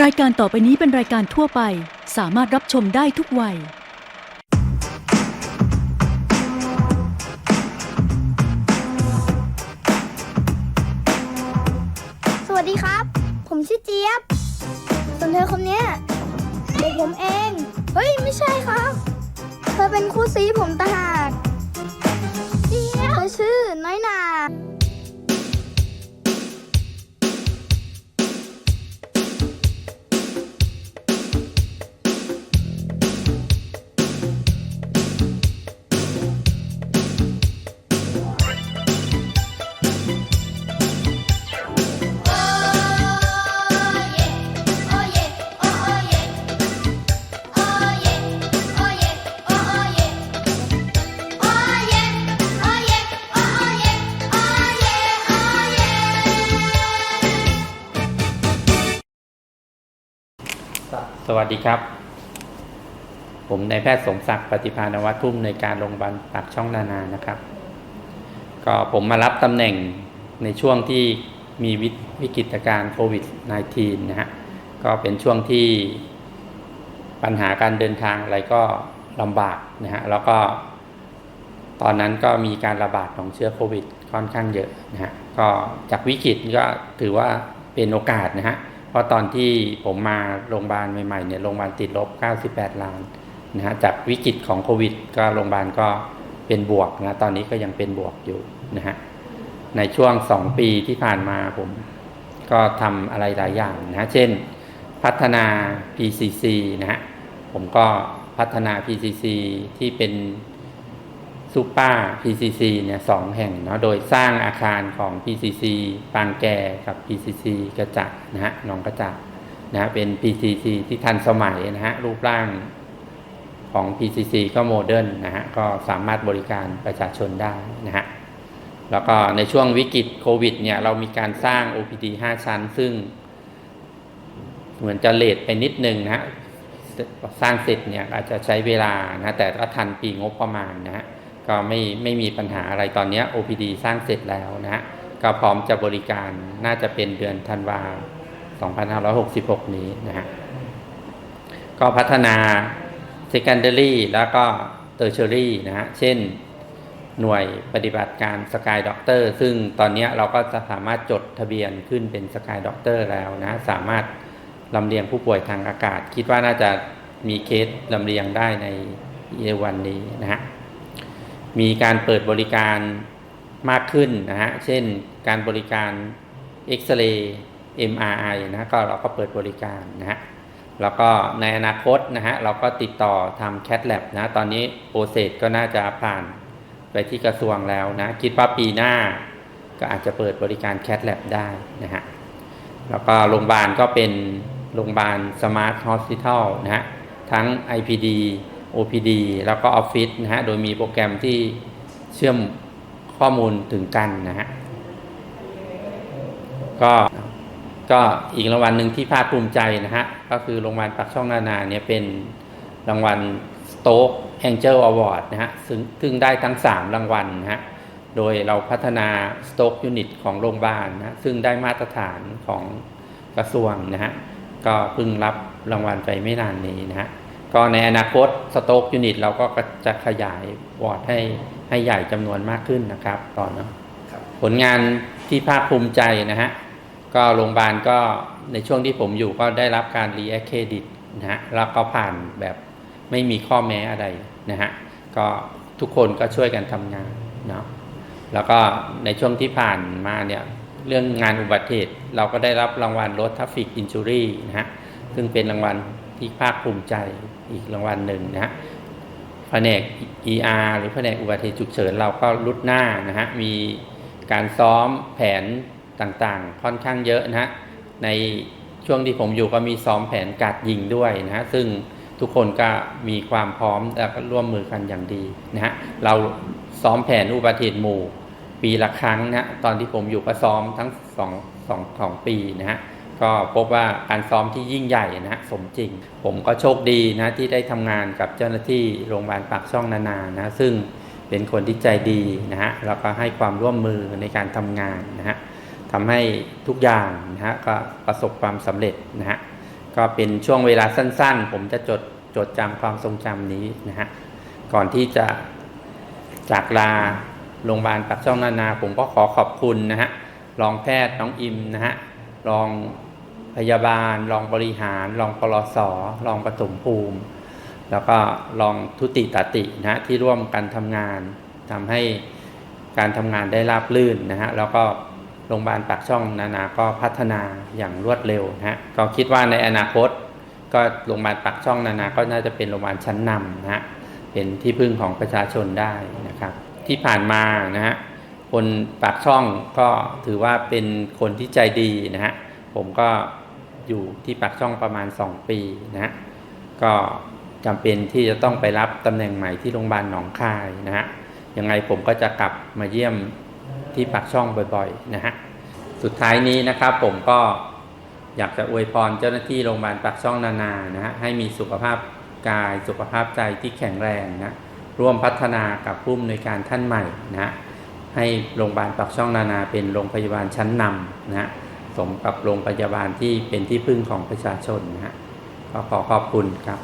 รายการต่อไปนี้เป็นรายการทั่วไป สามารถรับชมได้ทุกวัย สวัสดีครับ ผมชื่อเจี๊ยบ ส่วนเธอคนเนี้ยเด็กผมเอง เฮ้ย ไม่ใช่ครับ เธอเป็นคู่ซีผมต่างหากเจี๊ยบเธอชื่อน้อยนา สวัสดีครับ ผมนายแพทย์สมศักดิ์ปฏิภาณวัฒน์ทุ่มในการโรงพยาบาลปากช่องนานานะครับ ก็ผมมารับตำแหน่งในช่วงที่มีวิวกฤตการโควิด -19 นะฮะก็เป็นช่วงที่ปัญหาการเดินทางอะไรก็ลำบากนะฮะแล้วก็ตอนนั้นก็มีการระบาดของเชื้อโควิด ค่อนข้างเยอะนะฮะก็จากวิกฤตก็ถือว่าเป็นโอกาสนะฮะ เพราะตอนที่ผมมาโรงพยาบาลใหม่ๆเนี่ยโรงพยาบาลติดลบ 98 ล้านนะฮะจากวิกฤตของโควิด ก็โรงพยาบาลก็เป็นบวกนะตอนนี้ก็ยังเป็นบวกอยู่นะฮะในช่วง 2 ปีที่ผ่านมาผมก็ทำอะไรหลายอย่างนะฮะเช่น พัฒนา PCC นะฮะผมก็พัฒนา PCC ที่เป็น ซูเปอร์ PCC เนี่ยสองแห่งเนาะโดยสร้างอาคารของ PCC ปางแก่กับ PCC กระจักนะฮะหนองกระจักนะฮะเป็น PCC ที่ทันสมัยนะฮะรูปร่างของ PCC ก็โมเดิร์นนะฮะก็สามารถบริการประชาชนได้นะฮะแล้วก็ในช่วงวิกฤตโควิดเนี่ยเรามีการสร้าง OPD 5 ชั้น ซึ่ง เหมือนจะเลทไปนิดนึงนะฮะสร้างเสร็จเนี่ยอาจจะใช้เวลานะแต่ก็ทันปีงบประมาณนะฮะ ก็ไม่ไม่มีปัญหาอะไรตอนนี้ OPD สร้างเสร็จแล้วนะฮะก็พร้อมจะบริการน่าจะเป็นเดือนธันวา 2566 นี้นะฮะก็พัฒนา Secondary แล้วก็ Tertiary นะฮะ เช่นหน่วยปฏิบัติการสกายด็อกเตอร์ซึ่งตอนนี้เราก็จะสามารถจดทะเบียนขึ้นเป็นสกายด็อกเตอร์แล้วนะ สามารถลำเลียงผู้ป่วยทางอากาศ คิดว่าน่าจะมีเคสลำเลียงได้ในวันนี้นะฮะ มีการเปิดบริการมากขึ้นนะฮะ เช่นการบริการเอ็กซเรย์ MRI นะก็เราก็เปิดบริการนะฮะ แล้วก็ในอนาคตนะฮะเราก็ติดต่อทำ CAT Lab นะ ตอนนี้โปรเซสก็น่าจะผ่านไปที่กระทรวงแล้วนะ คิดว่าปีหน้าก็อาจจะเปิดบริการ CAT Lab ได้นะฮะ แล้วก็โรงพยาบาลก็เป็นโรงพยาบาล Smart Hospital นะฮะ ทั้ง IPD OPD แล้วก็ออฟฟิศนะฮะ โดยมีโปรแกรมที่เชื่อมข้อมูลถึงกันนะฮะ ก็ก็อีกรางวัลหนึ่งที่ภาคภูมิใจนะฮะ ก็คือโรงพยาบาลปักช่องนานาเนี่ยเป็นรางวัล Stoke Angel Award นะฮะ ซึ่งซึ่งได้ทั้ง 3 รางวัลนะฮะ โดยเราพัฒนา Stoke Unit ของโรงพยาบาลนะ ซึ่งได้มาตรฐานของกระทรวงนะฮะ ก็เพิ่งรับรางวัลไปไม่นานนี้นะฮะ ก็ในอนาคตสโต๊กยูนิตเราก็จะขยายวอร์ดให้ให้ใหญ่จำนวนมากขึ้นนะครับตอนนะผลงานที่ภาคภูมิใจนะฮะก็โรงพยาบาลก็ในช่วงที่ผมอยู่ก็ได้รับการรีแอคเครดิตนะฮะแล้วก็ผ่านแบบไม่มีข้อแม้อะไรนะฮะก็ทุกคนก็ช่วยกันทำงานเนาะแล้วก็ในช่วงที่ผ่านมาเนี่ยเรื่องงานอุบัติเหตุเราก็ได้รับรางวัลรถทัฟฟิกอินจูรี่นะฮะซึ่งเป็นรางวัล ที่ภาคภูมิใจอีกรางวัลหนึ่งนะฮะแผนก ER หรือแผนกอุบัติเหตุฉุกเฉินเราก็รุดหน้านะฮะมีการซ้อมแผนต่างๆ ค่อนข้างเยอะนะฮะในช่วงที่ผมอยู่ก็มีซ้อมแผนการยิงด้วยนะฮะซึ่งทุกคนก็มีความพร้อมและก็ร่วมมือกันอย่างดีนะฮะเราซ้อมแผนอุบัติเหตุหมู่ ปีละครั้งนะฮะตอนที่ผมอยู่ก็ซ้อมทั้งสองสองสองปีนะฮะ ก็พบว่าการซ้อมที่ยิ่งใหญ่นะสมจริง ผมก็โชคดีนะที่ได้ทำงานกับเจ้าหน้าที่โรงพยาบาลปากช่องนานานะซึ่งเป็นคนที่ใจดีนะฮะแล้วก็ให้ความร่วมมือในการทำงานนะฮะทำให้ทุกอย่างนะฮะก็ประสบความสำเร็จนะฮะก็เป็นช่วงเวลาสั้นๆ ผมจะจดจดจำความทรงจำนี้นะฮะก่อนที่จะจากลาโรงพยาบาลปักช่องนานา ผมก็ขอขอบคุณนะฮะรองแพทย์น้องอิมนะฮะรอง พยาบาล รองบริหาร รองปลสรองปฐมภูมิ แล้วก็รองทุติตตินะฮะที่ร่วมกันทำงานทำให้การทำงานได้ราบรื่นนะฮะแล้วก็โรงพยาบาลปากช่องนานาก็พัฒนาอย่างรวดเร็วนะฮะก็คิดว่าในอนาคต ก็โรงพยาบาลปากช่องนานาก็น่าจะเป็นโรงพยาบาลชั้นนำนะฮะเป็นที่พึ่งของประชาชนได้นะครับที่ผ่านมานะฮะคนปากช่องก็ถือว่าเป็นคนที่ใจดีนะฮะผมก็ อยู่ที่ปากช่องประมาณ 2 ปีนะฮะก็จำเป็นที่จะต้องไปรับตำแหน่งใหม่ที่โรงพยาบาลหนองคายนะฮะยังไงผมก็จะกลับมาเยี่ยมที่ปากช่องบ่อยๆนะฮะสุดท้ายนี้นะครับผมก็อยากจะอวยพรเจ้าหน้าที่โรงพยาบาลปากช่องนานานะฮะให้มีสุขภาพกายสุขภาพใจที่แข็งแรงนะร่วมพัฒนากับผู้อำนวยการท่านใหม่นะฮะให้โรงพยาบาลปากช่องนานาเป็นโรงพยาบาลชั้นนำนะฮะ สมกับโรงพยาบาลที่เป็นที่พึ่งของประชาชนนะฮะก็ขอขอบคุณครับ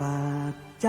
ฝากใจ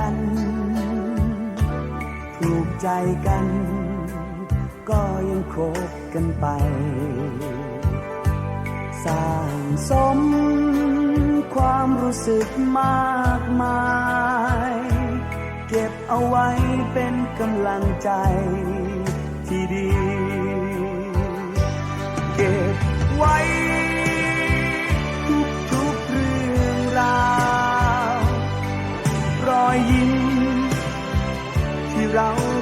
ใจกัน ก็ยังคบกันไป สร้างสมความรู้สึกมากมาย เก็บเอาไว้เป็นกำลังใจที่ดี เก็บไว้ทุกทุกๆเรื่องราว รอยยิ้มที่เรา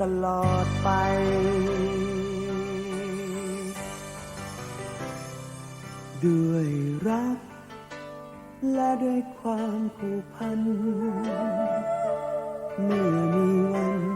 ตลอดไปด้วยรัก และด้วยความผูกพัน เมื่อมีวัน